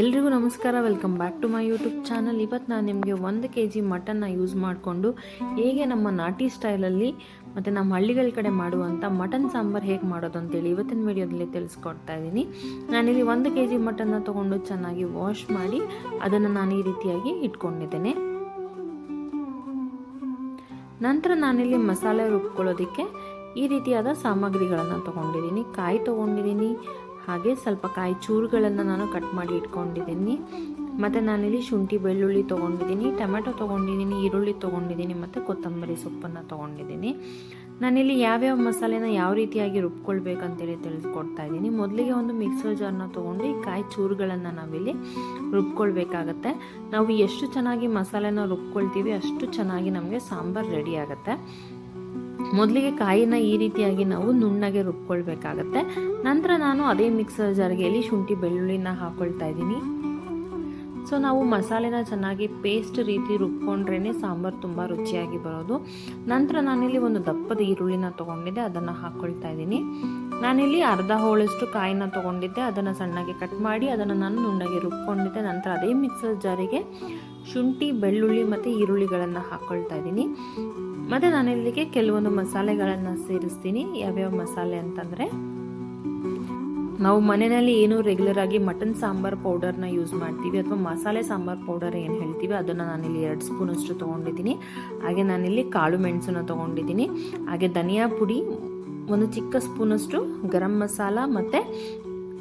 ಎಲ್ರಿಗೂ ನಮಸ್ಕಾರ, welcome back to my YouTube channel. ಇವತ್ತು ನಾನು ನಿಮಗೆ ಒಂದು ಕೆ ಜಿ ಮಟನ್ನ ಯೂಸ್ ಮಾಡಿಕೊಂಡು ಹೇಗೆ ನಮ್ಮ ನಾಟಿ ಸ್ಟೈಲಲ್ಲಿ ಮತ್ತು ನಮ್ಮ ಹಳ್ಳಿಗಳ ಕಡೆ ಮಾಡುವಂಥ ಮಟನ್ ಸಾಂಬಾರು ಹೇಗೆ ಮಾಡೋದು ಅಂತೇಳಿ ಇವತ್ತಿನ ವಿಡಿಯೋದಲ್ಲಿ ತಿಳಿಸ್ಕೊಡ್ತಾ ಇದ್ದೀನಿ. ನಾನಿಲ್ಲಿ ಒಂದು ಕೆ ಜಿ ಮಟನ್ನ ತೊಗೊಂಡು ಚೆನ್ನಾಗಿ ವಾಶ್ ಮಾಡಿ ಅದನ್ನು ನಾನು ಈ ರೀತಿಯಾಗಿ ಇಟ್ಕೊಂಡಿದ್ದೇನೆ. ನಂತರ ನಾನಿಲ್ಲಿ ಮಸಾಲೆ ರುಬ್ಕೊಳ್ಳೋದಕ್ಕೆ ಈ ರೀತಿಯಾದ ಸಾಮಗ್ರಿಗಳನ್ನು ತೊಗೊಂಡಿದ್ದೀನಿ. ಕಾಯಿ ತೊಗೊಂಡಿದ್ದೀನಿ ಹಾಗೆ ಸ್ವಲ್ಪ ಕಾಯಿ ಚೂರುಗಳನ್ನು ನಾನು ಕಟ್ ಮಾಡಿ ಇಟ್ಕೊಂಡಿದ್ದೀನಿ. ಮತ್ತು ನಾನಿಲ್ಲಿ ಶುಂಠಿ, ಬೆಳ್ಳುಳ್ಳಿ ತೊಗೊಂಡಿದ್ದೀನಿ, ಟೊಮೆಟೊ ತೊಗೊಂಡಿದ್ದೀನಿ, ಈರುಳ್ಳಿ ತೊಗೊಂಡಿದ್ದೀನಿ ಮತ್ತು ಕೊತ್ತಂಬರಿ ಸೊಪ್ಪನ್ನು ತೊಗೊಂಡಿದ್ದೀನಿ. ನಾನಿಲ್ಲಿ ಯಾವ್ಯಾವ ಮಸಾಲೆನ ಯಾವ ರೀತಿಯಾಗಿ ರುಬ್ಕೊಳ್ಬೇಕಂತೇಳಿ ತಿಳಿಸ್ಕೊಡ್ತಾ ಇದ್ದೀನಿ. ಮೊದಲಿಗೆ ಒಂದು ಮಿಕ್ಸರ್ ಜಾರ್ನ ತೊಗೊಂಡು ಈ ಕಾಯಿ ಚೂರುಗಳನ್ನು ನಾವಿಲ್ಲಿ ರುಬ್ಕೊಳ್ಬೇಕಾಗತ್ತೆ. ನಾವು ಎಷ್ಟು ಚೆನ್ನಾಗಿ ಮಸಾಲೆನ ರುಬ್ಕೊಳ್ತೀವಿ ಅಷ್ಟು ಚೆನ್ನಾಗಿ ನಮಗೆ ಸಾಂಬಾರು ರೆಡಿ ಆಗುತ್ತೆ. ಮೊದಲಿಗೆ ಕಾಯಿನ ಈ ರೀತಿಯಾಗಿ ನಾವು ನುಣ್ಣಗೆ ರುಬ್ಕೊಳ್ಬೇಕಾಗತ್ತೆ. ನಂತರ ನಾನು ಅದೇ ಮಿಕ್ಸರ್ ಜಾರ್ಗೆಯಲ್ಲಿ ಶುಂಠಿ ಬೆಳ್ಳುಳ್ಳಿನ ಹಾಕೊಳ್ತಾ ಇದ್ದೀನಿ. ಸೊ, ನಾವು ಮಸಾಲೆನ ಚೆನ್ನಾಗಿ ಪೇಸ್ಟ್ ರೀತಿ ರುಬ್ಕೊಂಡ್ರೇ ಸಾಂಬಾರು ತುಂಬ ರುಚಿಯಾಗಿ ಬರೋದು. ನಂತರ ನಾನಿಲ್ಲಿ ಒಂದು ದಪ್ಪದ ಈರುಳ್ಳಿನ ತೊಗೊಂಡಿದ್ದೆ, ಅದನ್ನು ಹಾಕ್ಕೊಳ್ತಾ ಇದ್ದೀನಿ. ನಾನಿಲ್ಲಿ ಅರ್ಧ ಹೋಳಷ್ಟು ಕಾಯಿನ ತೊಗೊಂಡಿದ್ದೆ, ಅದನ್ನು ಸಣ್ಣಗೆ ಕಟ್ ಮಾಡಿ ಅದನ್ನು ನಾನು ನುಣ್ಣಗೆ ರುಬ್ಕೊಂಡಿದ್ದೆ. ನಂತರ ಅದೇ ಮಿಕ್ಸರ್ ಜಾರಿಗೆ ಶುಂಠಿ, ಬೆಳ್ಳುಳ್ಳಿ ಮತ್ತು ಈರುಳ್ಳಿಗಳನ್ನು ಹಾಕ್ಕೊಳ್ತಾ ಇದ್ದೀನಿ. ಮತ್ತು ನಾನಿಲ್ಲಿಗೆ ಕೆಲವೊಂದು ಮಸಾಲೆಗಳನ್ನು ಸೇರಿಸ್ತೀನಿ. ಯಾವ್ಯಾವ ಮಸಾಲೆ ಅಂತಂದರೆ, ನಾವು ಮನೆಯಲ್ಲಿ ಏನು ರೆಗ್ಯುಲರ್ ಆಗಿ ಮಟನ್ ಸಾಂಬಾರ್ ಪೌಡರ್ನ ಯೂಸ್ ಮಾಡ್ತೀವಿ ಅಥವಾ ಮಸಾಲೆ ಸಾಂಬಾರ್ ಪೌಡರ್ ಏನು ಹೇಳ್ತೀವಿ, ಅದನ್ನು ನಾನಿಲ್ಲಿ ಎರಡು ಸ್ಪೂನಷ್ಟು ತೊಗೊಂಡಿದ್ದೀನಿ. ಹಾಗೆ ನಾನಿಲ್ಲಿ ಕಾಳು ಮೆಣಸನ್ನು ತೊಗೊಂಡಿದ್ದೀನಿ. ಹಾಗೆ ಧನಿಯಾ ಪುಡಿ, ಒಂದು ಚಿಕ್ಕ ಸ್ಪೂನಷ್ಟು ಗರಂ ಮಸಾಲ ಮತ್ತು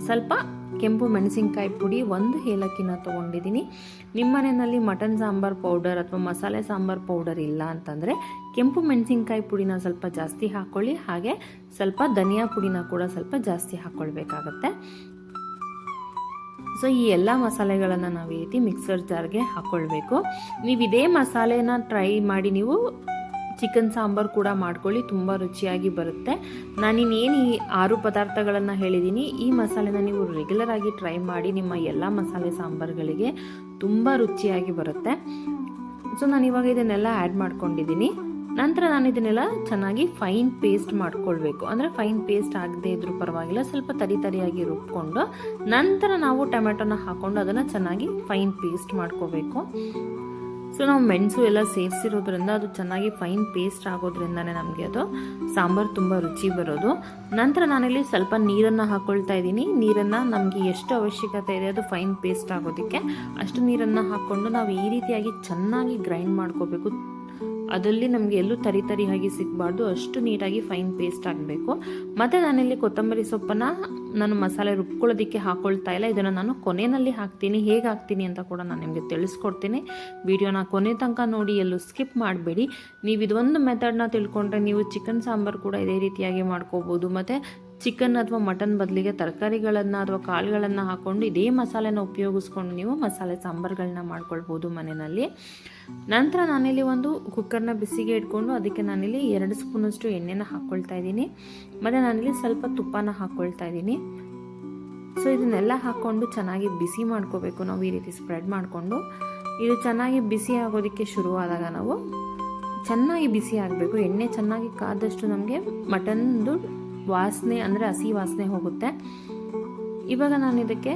ಸ್ವಲ್ಪ ಕೆಂಪು ಮೆಣಸಿನಕಾಯಿ ಪುಡಿ ಒಂದು ಏಲಕ್ಕಿನ ತೊಗೊಂಡಿದ್ದೀನಿ. ನಿಮ್ಮ ಮನೆಯಲ್ಲಿ ಮಟನ್ ಸಾಂಬಾರ್ ಪೌಡರ್ ಅಥವಾ ಮಸಾಲೆ ಸಾಂಬಾರ್ ಪೌಡರ್ ಇಲ್ಲ ಅಂತಂದರೆ ಕೆಂಪು ಮೆಣಸಿನ್ಕಾಯಿ ಪುಡಿನ ಸ್ವಲ್ಪ ಜಾಸ್ತಿ ಹಾಕ್ಕೊಳ್ಳಿ ಹಾಗೆ ಸ್ವಲ್ಪ ಧನಿಯಾ ಪುಡಿನ ಕೂಡ ಸ್ವಲ್ಪ ಜಾಸ್ತಿ ಹಾಕ್ಕೊಳ್ಬೇಕಾಗತ್ತೆ ಸೊ, ಈ ಎಲ್ಲ ಮಸಾಲೆಗಳನ್ನು ನಾವು ಈ ರೀತಿ ಮಿಕ್ಸರ್ ಜಾರ್ಗೆ ಹಾಕ್ಕೊಳ್ಬೇಕು ನೀವು ಇದೇ ಮಸಾಲೆನ ಟ್ರೈ ಮಾಡಿ ನೀವು ಚಿಕನ್ ಸಾಂಬಾರು ಕೂಡ ಮಾಡ್ಕೊಳ್ಳಿ, ತುಂಬ ರುಚಿಯಾಗಿ ಬರುತ್ತೆ. ನಾನಿನ್ನೇನು ಈ ಆರು ಪದಾರ್ಥಗಳನ್ನು ಹೇಳಿದ್ದೀನಿ ಈ ಮಸಾಲೆನ ನೀವು ರೆಗ್ಯುಲರ್ ಆಗಿ ಟ್ರೈ ಮಾಡಿ ನಿಮ್ಮ ಎಲ್ಲ ಮಸಾಲೆ ಸಾಂಬಾರುಗಳಿಗೆ ತುಂಬ ರುಚಿಯಾಗಿ ಬರುತ್ತೆ. ಸೊ ನಾನು ಇವಾಗ ಇದನ್ನೆಲ್ಲ ಆ್ಯಡ್ ಮಾಡ್ಕೊಂಡಿದ್ದೀನಿ ನಂತರ ನಾನು ಇದನ್ನೆಲ್ಲ ಚೆನ್ನಾಗಿ ಫೈನ್ ಪೇಸ್ಟ್ ಮಾಡ್ಕೊಳ್ಬೇಕು. ಅಂದರೆ ಫೈನ್ ಪೇಸ್ಟ್ ಆಗದೆ ಇದ್ರೂ ಪರವಾಗಿಲ್ಲ, ಸ್ವಲ್ಪ ತರಿ ತರಿಯಾಗಿ ರುಬ್ಕೊಂಡು ನಂತರ ನಾವು ಟೊಮೆಟೊನ ಹಾಕ್ಕೊಂಡು ಅದನ್ನು ಚೆನ್ನಾಗಿ ಫೈನ್ ಪೇಸ್ಟ್ ಮಾಡ್ಕೋಬೇಕು. ಸೊ ನಾವು ಮೆಣಸು ಎಲ್ಲ ಸೇರಿಸಿರೋದ್ರಿಂದ ಅದು ಚೆನ್ನಾಗಿ ಫೈನ್ ಪೇಸ್ಟ್ ಆಗೋದ್ರಿಂದನೇ ನಮಗೆ ಅದು. ಸಾಂಬಾರು ತುಂಬ ರುಚಿ ಬರೋದು. ನಂತರ ನಾನಿಲ್ಲಿ ಸ್ವಲ್ಪ ನೀರನ್ನು ಹಾಕ್ಕೊಳ್ತಾ ಇದ್ದೀನಿ. ನೀರನ್ನು ನಮಗೆ ಎಷ್ಟು ಅವಶ್ಯಕತೆ ಇದೆ ಅದು ಫೈನ್ ಪೇಸ್ಟ್ ಆಗೋದಕ್ಕೆ ಅಷ್ಟು ನೀರನ್ನು ಹಾಕ್ಕೊಂಡು ನಾವು ಈ ರೀತಿಯಾಗಿ ಚೆನ್ನಾಗಿ ಗ್ರೈಂಡ್ ಮಾಡ್ಕೋಬೇಕು. ಅದರಲ್ಲಿ ನಮಗೆ ಎಲ್ಲೂ ತರಿ ತರಿಯಾಗಿ ಸಿಗಬಾರ್ದು. ಅಷ್ಟು ನೀಟಾಗಿ ಫೈನ್ ಪೇಸ್ಟ್ ಆಗಬೇಕು. ಮತ್ತು ನಾನಿಲ್ಲಿ ಕೊತ್ತಂಬರಿ ಸೊಪ್ಪನ್ನು ನಾನು ಮಸಾಲೆ ರುಬ್ಕೊಳ್ಳೋದಕ್ಕೆ ಹಾಕ್ಕೊಳ್ತಾ ಇಲ್ಲ. ಇದನ್ನು ನಾನು ಕೊನೆಯಲ್ಲಿ ಹಾಕ್ತೀನಿ. ಹೇಗೆ ಹಾಕ್ತೀನಿ ಅಂತ ಕೂಡ ನಾನು ನಿಮಗೆ ತಿಳಿಸ್ಕೊಡ್ತೀನಿ. ವಿಡಿಯೋನ ಕೊನೆ ತನಕ ನೋಡಿ, ಎಲ್ಲೂ ಸ್ಕಿಪ್ ಮಾಡಬೇಡಿ. ನೀವು ಇದೊಂದು ಮೆಥಡ್ನ ತಿಳ್ಕೊಂಡ್ರೆ ನೀವು ಚಿಕನ್ ಸಾಂಬಾರು ಕೂಡ ಇದೇ ರೀತಿಯಾಗಿ ಮಾಡ್ಕೋಬೋದು. ಮತ್ತು ಚಿಕನ್ ಅಥವಾ ಮಟನ್ ಬದಲಿಗೆ ತರಕಾರಿಗಳನ್ನು ಅಥವಾ ಕಾಳುಗಳನ್ನು ಹಾಕ್ಕೊಂಡು ಇದೇ ಮಸಾಲೆನ ಉಪಯೋಗಿಸ್ಕೊಂಡು ನೀವು ಮಸಾಲೆ ಸಾಂಬಾರುಗಳನ್ನ ಮಾಡ್ಕೊಳ್ಬೋದು ಮನೆಯಲ್ಲಿ. ನಂತರ ನಾನಿಲ್ಲಿ ಒಂದು ಕುಕ್ಕರ್ನ ಬಿಸಿಗೆ ಇಟ್ಕೊಂಡು ಅದಕ್ಕೆ ನಾನಿಲ್ಲಿ ಎರಡು ಸ್ಪೂನಷ್ಟು ಎಣ್ಣೆನ ಹಾಕ್ಕೊಳ್ತಾ ಇದ್ದೀನಿ. ಮತ್ತು ನಾನಿಲ್ಲಿ ಸ್ವಲ್ಪ ತುಪ್ಪನ ಹಾಕ್ಕೊಳ್ತಾ ಇದ್ದೀನಿ. ಸೊ ಇದನ್ನೆಲ್ಲ ಹಾಕ್ಕೊಂಡು ಚೆನ್ನಾಗಿ ಬಿಸಿ ಮಾಡ್ಕೋಬೇಕು ನಾವು ಈ ರೀತಿ ಸ್ಪ್ರೆಡ್ ಮಾಡಿಕೊಂಡು. ಇದು ಚೆನ್ನಾಗಿ ಬಿಸಿ ಆಗೋದಕ್ಕೆ ಶುರುವಾದಾಗ ನಾವು ಚೆನ್ನಾಗಿ ಬಿಸಿ ಆಗಬೇಕು. ಎಣ್ಣೆ ಚೆನ್ನಾಗಿ ಕಾದಷ್ಟು ನಮಗೆ ಮಟನ್ದು ವಾಸನೆ ಅಂದರೆ ಹಸಿ ವಾಸನೆ ಹೋಗುತ್ತೆ. ಇವಾಗ ನಾನು ಇದಕ್ಕೆ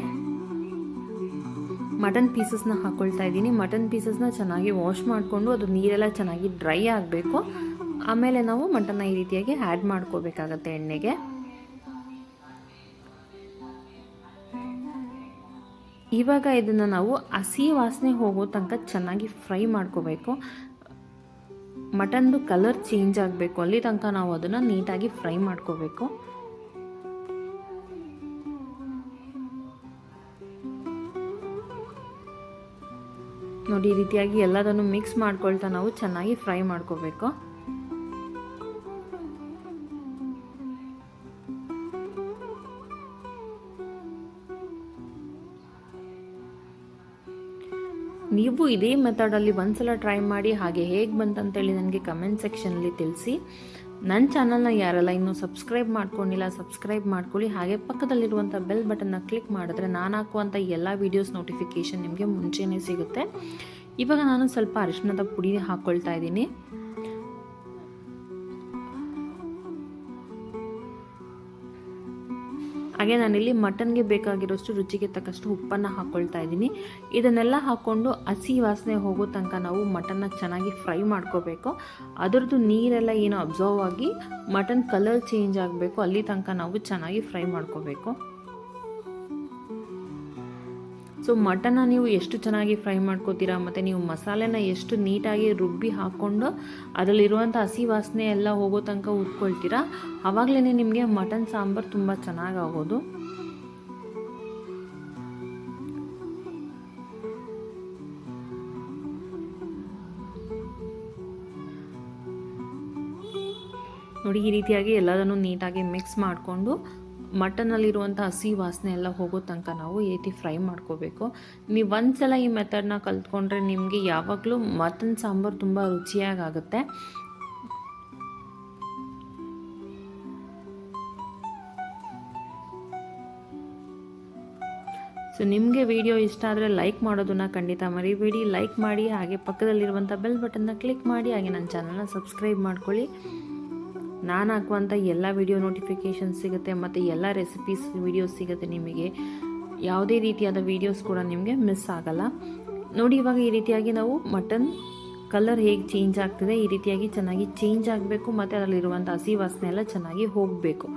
ಮಟನ್ ಪೀಸಸ್ನ ಹಾಕ್ಕೊಳ್ತಾ ಇದ್ದೀನಿ. ಮಟನ್ ಪೀಸಸ್ನ ಚೆನ್ನಾಗಿ ವಾಶ್ ಮಾಡಿಕೊಂಡು ಅದು ನೀರೆಲ್ಲ ಚೆನ್ನಾಗಿ ಡ್ರೈ ಆಗಬೇಕು. ಆಮೇಲೆ ನಾವು ಮಟನ್ನ ಈ ರೀತಿಯಾಗಿ ಆ್ಯಡ್ ಮಾಡ್ಕೋಬೇಕಾಗತ್ತೆ ಎಣ್ಣೆಗೆ. ಇವಾಗ ಇದನ್ನು ನಾವು ಹಸಿ ವಾಸನೆ ಹೋಗೋ ತನಕ ಚೆನ್ನಾಗಿ ಫ್ರೈ ಮಾಡ್ಕೋಬೇಕು. ಮಟನ್ದು ಕಲರ್ ಚೇಂಜ್ ಆಗಬೇಕು. ಅಲ್ಲಿ ತನಕ ನಾವು ಅದನ್ನು ನೀಟಾಗಿ ಫ್ರೈ ಮಾಡ್ಕೋಬೇಕು. ನೋಡಿ, ಈ ರೀತಿಯಾಗಿ ಎಲ್ಲದನ್ನು ಮಿಕ್ಸ್ ಮಾಡ್ಕೊಳ್ತಾ ನಾವು ಚೆನ್ನಾಗಿ ಫ್ರೈ ಮಾಡ್ಕೋಬೇಕು. ನೀವು ಇದೇ ಮೆಥಡಲ್ಲಿ ಒಂದ್ಸಲ ಟ್ರೈ ಮಾಡಿ ಹಾಗೆ ಹೇಗೆ ಬಂತಂತೇಳಿ ನನಗೆ ಕಮೆಂಟ್ ಸೆಕ್ಷನಲ್ಲಿ ತಿಳಿಸಿ. ನನ್ನ ಚಾನಲ್ನ ಯಾರೆಲ್ಲ ಇನ್ನೂ ಸಬ್ಸ್ಕ್ರೈಬ್ ಮಾಡ್ಕೊಂಡಿಲ್ಲ ಸಬ್ಸ್ಕ್ರೈಬ್ ಮಾಡ್ಕೊಳ್ಳಿ. ಹಾಗೆ ಪಕ್ಕದಲ್ಲಿರುವಂಥ ಬೆಲ್ ಬಟನ್ನ ಕ್ಲಿಕ್ ಮಾಡಿದ್ರೆ ನಾನು ಹಾಕುವಂಥ ಎಲ್ಲ ವೀಡಿಯೋಸ್ ನೋಟಿಫಿಕೇಷನ್ ನಿಮಗೆ ಮುಂಚೆನೇ ಸಿಗುತ್ತೆ. ಇವಾಗ ನಾನು ಸ್ವಲ್ಪ ಅರಿಶಿಣದ ಪುಡಿ ಹಾಕ್ಕೊಳ್ತಾ ಇದ್ದೀನಿ. ಹಾಗೆ ನಾನಿಲ್ಲಿ ಮಟನ್ಗೆ ಬೇಕಾಗಿರೋಷ್ಟು ರುಚಿಗೆ ತಕ್ಕಷ್ಟು ಉಪ್ಪನ್ನು ಹಾಕ್ಕೊಳ್ತಾ ಇದ್ದೀನಿ. ಇದನ್ನೆಲ್ಲ ಹಾಕ್ಕೊಂಡು ಹಸಿ ವಾಸನೆ ಹೋಗೋ ತನಕ ನಾವು ಮಟನ್ನ ಚೆನ್ನಾಗಿ ಫ್ರೈ ಮಾಡ್ಕೋಬೇಕು. ಅದರದ್ದು ನೀರೆಲ್ಲ ಏನು ಅಬ್ಸರ್ವ್ ಆಗಿ ಮಟನ್ ಕಲರ್ ಚೇಂಜ್ ಆಗಬೇಕು, ಅಲ್ಲಿ ತನಕ ನಾವು ಚೆನ್ನಾಗಿ ಫ್ರೈ ಮಾಡ್ಕೋಬೇಕು. ಸೊ ಮಟನ್ನ ನೀವು ಎಷ್ಟು ಚೆನ್ನಾಗಿ ಫ್ರೈ ಮಾಡ್ಕೋತೀರಾ, ಮತ್ತು ನೀವು ಮಸಾಲೆನ ಎಷ್ಟು ನೀಟಾಗಿ ರುಬ್ಬಿ ಹಾಕ್ಕೊಂಡು ಅದರಲ್ಲಿರುವಂಥ ಹಸಿ ವಾಸನೆ ಎಲ್ಲ ಹೋಗೋ ತನಕ ಉತ್ಕೊಳ್ತೀರಾ ಆವಾಗಲೇ ನಿಮಗೆ ಮಟನ್ ಸಾಂಬಾರು ತುಂಬ ಚೆನ್ನಾಗಾಗೋದು. ನೋಡಿ, ಈ ರೀತಿಯಾಗಿ ಎಲ್ಲದನ್ನು ನೀಟಾಗಿ ಮಿಕ್ಸ್ ಮಾಡಿಕೊಂಡು ಮಟನಲ್ಲಿರುವಂಥ ಹಸಿ ವಾಸನೆ ಎಲ್ಲ ಹೋಗೋ ತನಕ ನಾವು ಈ ಫ್ರೈ ಮಾಡ್ಕೋಬೇಕು. ನೀವು ಒಂದ್ಸಲ ಈ ಮೆಥಡ್ನ ಕಲ್ತ್ಕೊಂಡ್ರೆ ನಿಮಗೆ ಯಾವಾಗಲೂ ಮಟನ್ ಸಾಂಬಾರು ತುಂಬ ರುಚಿಯಾಗಿ ಆಗುತ್ತೆ ಸೊ, ನಿಮಗೆ ವಿಡಿಯೋ ಇಷ್ಟ ಆದರೆ ಲೈಕ್ ಮಾಡೋದನ್ನ ಖಂಡಿತ ಮರಿಬೇಡಿ. ಲೈಕ್ ಮಾಡಿ ಹಾಗೆ ಪಕ್ಕದಲ್ಲಿರುವಂಥ ಬೆಲ್ ಬಟನ್ನ ಕ್ಲಿಕ್ ಮಾಡಿ ಹಾಗೆ ನನ್ನ ಚಾನಲ್ನ ಸಬ್ಸ್ಕ್ರೈಬ್ ಮಾಡ್ಕೊಳ್ಳಿ. ನಾನು ಹಾಕುವಂಥ ಎಲ್ಲ ವಿಡಿಯೋ ನೋಟಿಫಿಕೇಷನ್ ಸಿಗುತ್ತೆ ಮತ್ತು ಎಲ್ಲ ರೆಸಿಪೀಸ್ ವಿಡಿಯೋಸ್ ಸಿಗುತ್ತೆ ನಿಮಗೆ. ಯಾವುದೇ ರೀತಿಯಾದ ವೀಡಿಯೋಸ್ ಕೂಡ ನಿಮಗೆ ಮಿಸ್ ಆಗಲ್ಲ. ನೋಡಿ, ಇವಾಗ ಈ ರೀತಿಯಾಗಿ ನಾವು ಮಟನ್ ಕಲರ್ ಹೇಗೆ ಚೇಂಜ್ ಆಗ್ತಿದೆ, ಈ ರೀತಿಯಾಗಿ ಚೆನ್ನಾಗಿ ಚೇಂಜ್ ಆಗಬೇಕು, ಮತ್ತು ಅದರಲ್ಲಿರುವಂಥ ಹಸಿ ವಾಸನೆ ಎಲ್ಲ ಚೆನ್ನಾಗಿ ಹೋಗಬೇಕು.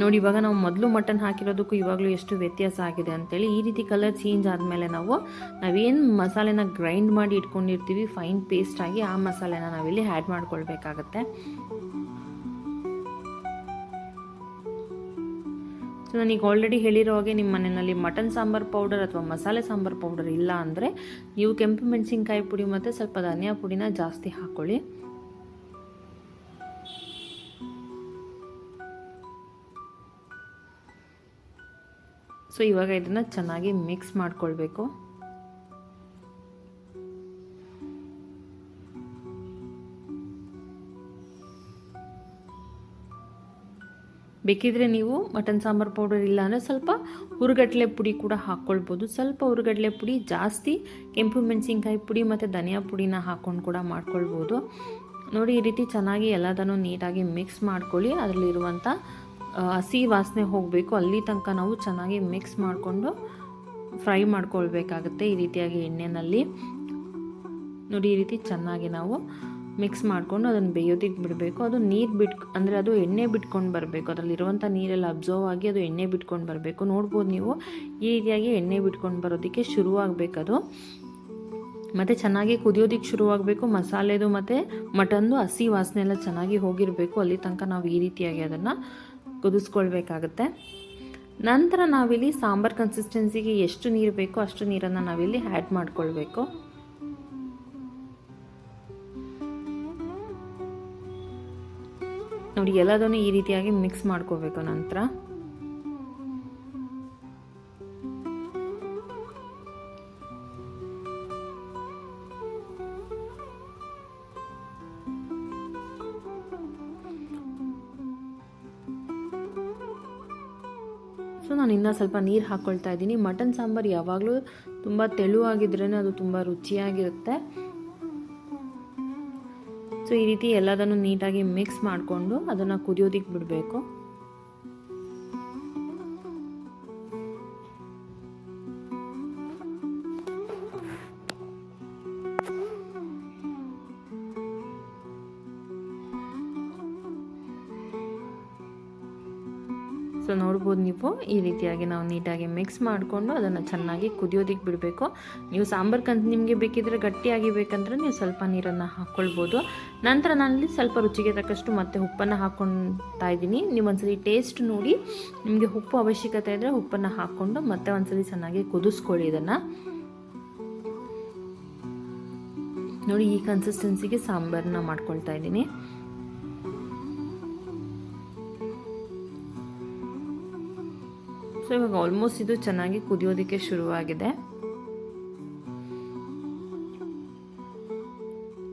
ನೋಡಿ, ಇವಾಗ ನಾವು ಮೊದಲು ಮಟನ್ ಹಾಕಿರೋದಕ್ಕೂ ಇವಾಗಲೂ ಎಷ್ಟು ವ್ಯತ್ಯಾಸ ಆಗಿದೆ ಅಂತೇಳಿ ಈ ರೀತಿ ಕಲರ್ ಚೇಂಜ್ ಆದಮೇಲೆ ನಾವು, ನಾವೇನು ಮಸಾಲೆನ ಗ್ರೈಂಡ್ ಮಾಡಿ ಇಟ್ಕೊಂಡಿರ್ತೀವಿ ಫೈನ್ ಪೇಸ್ಟ್ ಆಗಿ ಆ ಮಸಾಲೆನ ನಾವಿಲ್ಲಿ ಆ್ಯಡ್ ಮಾಡ್ಕೊಳ್ಬೇಕಾಗತ್ತೆ. ಸೊ ನನಗೆ ಆಲ್ರೆಡಿ ಹೇಳಿರೋ ಹಾಗೆ ನಿಮ್ಮ ಮನೆಯಲ್ಲಿ ಮಟನ್ ಸಾಂಬಾರ್ ಪೌಡರ್ ಅಥವಾ ಮಸಾಲೆ ಸಾಂಬಾರ್ ಪೌಡರ್ ಇಲ್ಲ ಅಂದರೆ, ನೀವು ಕೆಂಪು ಮೆಣಸಿನ್ಕಾಯಿ ಪುಡಿ ಮತ್ತು ಸ್ವಲ್ಪ ಧನಿಯಾ ಪುಡಿನ ಜಾಸ್ತಿ ಹಾಕ್ಕೊಳ್ಳಿ ಸೊ ಇವಾಗ ಇದನ್ನು ಚೆನ್ನಾಗಿ ಮಿಕ್ಸ್ ಮಾಡ್ಕೊಳ್ಬೇಕು. ಬೇಕಿದ್ರೆ ನೀವು ಮಟನ್ ಸಾಂಬಾರು ಪೌಡರ್ ಇಲ್ಲ ಅಂದರೆ ಸ್ವಲ್ಪ ಹುರುಗಡ್ಲೆ ಪುಡಿ ಕೂಡ ಹಾಕ್ಕೊಳ್ಬೋದು ಸ್ವಲ್ಪ ಹುರುಗಡ್ಲೆ ಪುಡಿ, ಜಾಸ್ತಿ ಕೆಂಪು ಮೆಣಸಿನ್ಕಾಯಿ ಪುಡಿ ಮತ್ತು ಧನಿಯಾ ಪುಡಿನ ಹಾಕ್ಕೊಂಡು ಕೂಡ ಮಾಡ್ಕೊಳ್ಬೋದು. ನೋಡಿ ಈ ರೀತಿ ಚೆನ್ನಾಗಿ ಎಲ್ಲದನ್ನು ನೀಟಾಗಿ ಮಿಕ್ಸ್ ಮಾಡ್ಕೊಳ್ಳಿ. ಅದರಲ್ಲಿರುವಂಥ ಹಸಿ ವಾಸನೆ ಹೋಗಬೇಕು, ಅಲ್ಲಿ ತನಕ ನಾವು ಚೆನ್ನಾಗಿ ಮಿಕ್ಸ್ ಮಾಡಿಕೊಂಡು ಫ್ರೈ ಮಾಡ್ಕೊಳ್ಬೇಕಾಗುತ್ತೆ ಈ ರೀತಿಯಾಗಿ ಎಣ್ಣೆಯಲ್ಲಿ ನೋಡಿ, ಈ ರೀತಿ ಚೆನ್ನಾಗಿ ನಾವು ಮಿಕ್ಸ್ ಮಾಡಿಕೊಂಡು ಅದನ್ನು ಬೇಯೋದಿಕ್ಕೆ ಬಿಡಬೇಕು. ಅದು ನೀರು ಬಿಟ್ ಅಂದರೆ ಅದು ಎಣ್ಣೆ ಬಿಟ್ಕೊಂಡು ಬರಬೇಕು. ಅದರಲ್ಲಿರುವಂಥ ನೀರೆಲ್ಲ ಅಬ್ಸರ್ವ್ ಆಗಿ ಅದು ಎಣ್ಣೆ ಬಿಟ್ಕೊಂಡು ಬರಬೇಕು. ನೋಡ್ಬೋದು ನೀವು, ಈ ರೀತಿಯಾಗಿ ಎಣ್ಣೆ ಬಿಟ್ಕೊಂಡು ಬರೋದಕ್ಕೆ ಶುರುವಾಗಬೇಕದು ಮತ್ತು ಚೆನ್ನಾಗಿ ಕುದಿಯೋದಕ್ಕೆ ಶುರುವಾಗಬೇಕು. ಮಸಾಲೆದು ಮತ್ತು ಮಟನ್ದು ಹಸಿ ವಾಸನೆ ಎಲ್ಲ ಚೆನ್ನಾಗಿ ಹೋಗಿರಬೇಕು. ಅಲ್ಲಿ ತನಕ ನಾವು ಈ ರೀತಿಯಾಗಿ ಅದನ್ನು ಕುದಿಸ್ಕೊಳ್ಬೇಕಾಗತ್ತೆ. ನಂತರ ನಾವಿಲ್ಲಿ ಸಾಂಬಾರ್ ಕನ್ಸಿಸ್ಟೆನ್ಸಿಗೆ ಎಷ್ಟು ನೀರು ಬೇಕೋ ಅಷ್ಟು ನೀರನ್ನು ನಾವಿಲ್ಲಿ ಆ್ಯಡ್ ಮಾಡ್ಕೊಳ್ಬೇಕು. ನೋಡಿ, ಎಲ್ಲದನ್ನು ಈ ರೀತಿಯಾಗಿ ಮಿಕ್ಸ್ ಮಾಡ್ಕೋಬೇಕು ನಂತರ. ಸೊ ನಾನು ಇನ್ನೂ ಸ್ವಲ್ಪ ನೀರು ಹಾಕ್ಕೊಳ್ತಾ ಇದ್ದೀನಿ. ಮಟನ್ ಸಾಂಬಾರು ಯಾವಾಗಲೂ ತುಂಬ ತೆಳುವಾಗಿದ್ರೇ ಅದು ತುಂಬ ರುಚಿಯಾಗಿರುತ್ತೆ. ಸೊ ಈ ರೀತಿ ಎಲ್ಲದನ್ನು ನೀಟಾಗಿ ಮಿಕ್ಸ್ ಮಾಡಿಕೊಂಡು ಅದನ್ನು ಕುದಿಯೋದಿಕ್ಕೆ ಬಿಡಬೇಕು. ನೀವು ಈ ರೀತಿಯಾಗಿ ನಾವು ನೀಟಾಗಿ ಮಿಕ್ಸ್ ಮಾಡಿಕೊಂಡು ಅದನ್ನು ಚೆನ್ನಾಗಿ ಕುದಿಯೋದಕ್ಕೆ ಬಿಡಬೇಕು. ನೀವು ಸಾಂಬಾರು ಕಂತ ನಿಮಗೆ ಬೇಕಿದ್ರೆ ಗಟ್ಟಿಯಾಗಿ ಬೇಕಂದ್ರೆ ನೀವು ಸ್ವಲ್ಪ ನೀರನ್ನು ಹಾಕ್ಕೊಳ್ಬೋದು. ನಂತರ ನಾನಲ್ಲಿ ಸ್ವಲ್ಪ ರುಚಿಗೆ ತಕ್ಕಷ್ಟು ಮತ್ತೆ ಉಪ್ಪನ್ನು ಹಾಕ್ಕೊಳ್ತಾ ಇದ್ದೀನಿ. ನೀವು ಒಂದ್ಸರಿ ಟೇಸ್ಟ್ ನೋಡಿ, ನಿಮಗೆ ಉಪ್ಪು ಅವಶ್ಯಕತೆ ಇದ್ದರೆ ಉಪ್ಪನ್ನು ಹಾಕ್ಕೊಂಡು ಮತ್ತೆ ಒಂದ್ಸರಿ ಚೆನ್ನಾಗಿ ಕುದಿಸ್ಕೊಳ್ಳಿ ಇದನ್ನು. ನೋಡಿ, ಈ ಕನ್ಸಿಸ್ಟೆನ್ಸಿಗೆ ಸಾಂಬಾರನ್ನ ಮಾಡ್ಕೊಳ್ತಾ ಇದ್ದೀನಿ. ಸೊ ಇವಾಗ ಆಲ್ಮೋಸ್ಟ್ ಇದು ಚೆನ್ನಾಗಿ ಕುದಿಯೋದಕ್ಕೆ ಶುರುವಾಗಿದೆ.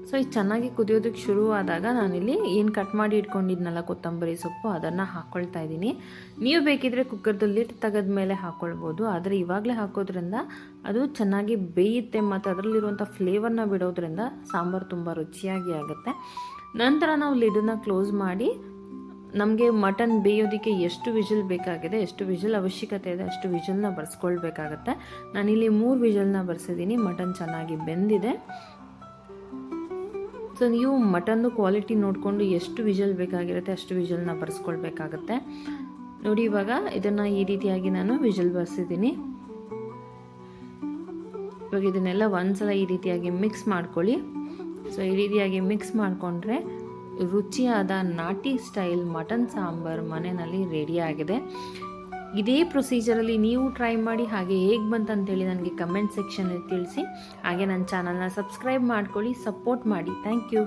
ಸೊ ಇದು ಚೆನ್ನಾಗಿ ಕುದಿಯೋದಕ್ಕೆ ಶುರುವಾದಾಗ ನಾನಿಲ್ಲಿ ಏನು ಕಟ್ ಮಾಡಿ ಇಟ್ಕೊಂಡಿದ್ನಲ್ಲ ಕೊತ್ತಂಬರಿ ಸೊಪ್ಪು, ಅದನ್ನು ಹಾಕ್ಕೊಳ್ತಾ ಇದ್ದೀನಿ. ನೀವು ಬೇಕಿದ್ರೆ ಕುಕ್ಕರ್ದಲ್ಲಿ ತೆಗೆದ ಮೇಲೆ ಹಾಕ್ಕೊಳ್ಬೋದು ಆದರೆ ಇವಾಗಲೇ ಹಾಕೋದ್ರಿಂದ ಅದು ಚೆನ್ನಾಗಿ ಬೇಯುತ್ತೆ ಮತ್ತು ಅದರಲ್ಲಿರುವಂಥ ಫ್ಲೇವರ್ನ ಬಿಡೋದ್ರಿಂದ ಸಾಂಬಾರು ತುಂಬ ರುಚಿಯಾಗಿ ಆಗುತ್ತೆ. ನಂತರ ನಾವು ಲಿಡನ್ನು ಕ್ಲೋಸ್ ಮಾಡಿ ನಮಗೆ ಮಟನ್ ಬೇಯೋದಕ್ಕೆ ಎಷ್ಟು ವಿಜಲ್ ಬೇಕಾಗಿದೆ, ಎಷ್ಟು ವಿಜಲ್ ಅವಶ್ಯಕತೆ ಇದೆ, ಅಷ್ಟು ವಿಜಲ್ನ ಬರ್ಸ್ಕೊಳ್ಬೇಕಾಗತ್ತೆ. ನಾನಿಲ್ಲಿ ಮೂರು ವಿಜಲ್ನ ಬರ್ಸಿದ್ದೀನಿ, ಮಟನ್ ಚೆನ್ನಾಗಿ ಬೆಂದಿದೆ. ಸೊ, ನೀವು ಮಟನ್ನು ಕ್ವಾಲಿಟಿ ನೋಡಿಕೊಂಡು ಎಷ್ಟು ವಿಜಲ್ ಬೇಕಾಗಿರುತ್ತೆ, ಅಷ್ಟು ವಿಜಲ್ನ ಬರ್ಸ್ಕೊಳ್ಬೇಕಾಗತ್ತೆ. ನೋಡಿ, ಇವಾಗ ಇದನ್ನು ಈ ರೀತಿಯಾಗಿ ನಾನು ವಿಜಲ್ ಬರ್ಸಿದ್ದೀನಿ. ಇವಾಗ ಇದನ್ನೆಲ್ಲ ಒಂದ್ಸಲ ಈ ರೀತಿಯಾಗಿ ಮಿಕ್ಸ್ ಮಾಡ್ಕೊಳ್ಳಿ. ಸೊ, ಈ ರೀತಿಯಾಗಿ ಮಿಕ್ಸ್ ಮಾಡಿಕೊಂಡ್ರೆ ರುಚಿಯಾದ ನಾಟಿ ಸ್ಟೈಲ್ ಮಟನ್ ಸಾಂಬಾರ್ ಮನೆಯಲ್ಲಿ ರೆಡಿಯಾಗಿದೆ ಇದೇ ಪ್ರೊಸೀಜರಲ್ಲಿ ನೀವು ಟ್ರೈ ಮಾಡಿ ಹಾಗೆ ಹೇಗೆ ಬಂತಂತೇಳಿ ನನಗೆ ಕಮೆಂಟ್ ಸೆಕ್ಷನಲ್ಲಿ ತಿಳಿಸಿ. ಹಾಗೆ ನನ್ನ ಚಾನಲ್ನ ಸಬ್ಸ್ಕ್ರೈಬ್ ಮಾಡ್ಕೊಳ್ಳಿ ಸಪೋರ್ಟ್ ಮಾಡಿ. Thank you